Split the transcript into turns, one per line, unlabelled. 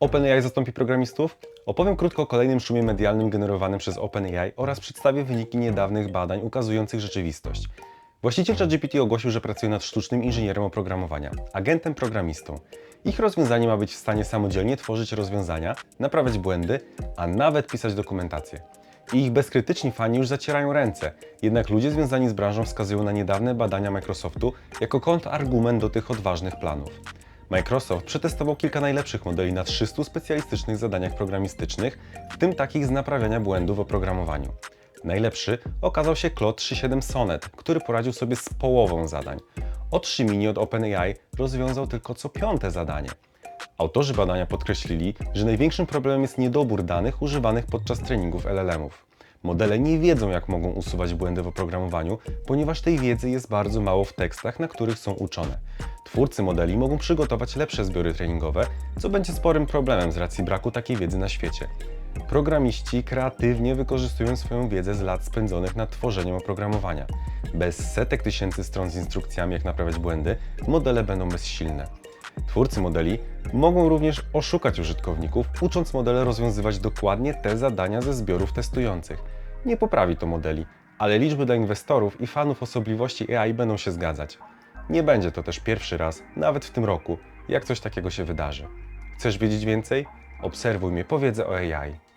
OpenAI zastąpi programistów? Opowiem krótko o kolejnym szumie medialnym generowanym przez OpenAI oraz przedstawię wyniki niedawnych badań ukazujących rzeczywistość. Właściciel ChatGPT ogłosił, że pracuje nad sztucznym inżynierem oprogramowania, agentem programistą. Ich rozwiązanie ma być w stanie samodzielnie tworzyć rozwiązania, naprawiać błędy, a nawet pisać dokumentację. I ich bezkrytyczni fani już zacierają ręce, jednak ludzie związani z branżą wskazują na niedawne badania Microsoftu jako kontrargument do tych odważnych planów. Microsoft przetestował kilka najlepszych modeli na 300 specjalistycznych zadaniach programistycznych, w tym takich z naprawiania błędów w oprogramowaniu. Najlepszy okazał się Claude 3.7 Sonnet, który poradził sobie z połową zadań. O3 Mini od OpenAI rozwiązał tylko co piąte zadanie. Autorzy badania podkreślili, że największym problemem jest niedobór danych używanych podczas treningów LLM-ów. Modele nie wiedzą, jak mogą usuwać błędy w oprogramowaniu, ponieważ tej wiedzy jest bardzo mało w tekstach, na których są uczone. Twórcy modeli mogą przygotować lepsze zbiory treningowe, co będzie sporym problemem z racji braku takiej wiedzy na świecie. Programiści kreatywnie wykorzystują swoją wiedzę z lat spędzonych nad tworzeniem oprogramowania. Bez setek tysięcy stron z instrukcjami, jak naprawiać błędy, modele będą bezsilne. Twórcy modeli mogą również oszukać użytkowników, ucząc modele rozwiązywać dokładnie te zadania ze zbiorów testujących. Nie poprawi to modeli, ale liczby dla inwestorów i fanów osobliwości AI będą się zgadzać. Nie będzie to też pierwszy raz, nawet w tym roku, jak coś takiego się wydarzy. Chcesz wiedzieć więcej? Obserwuj mnie, powiedzę o AI.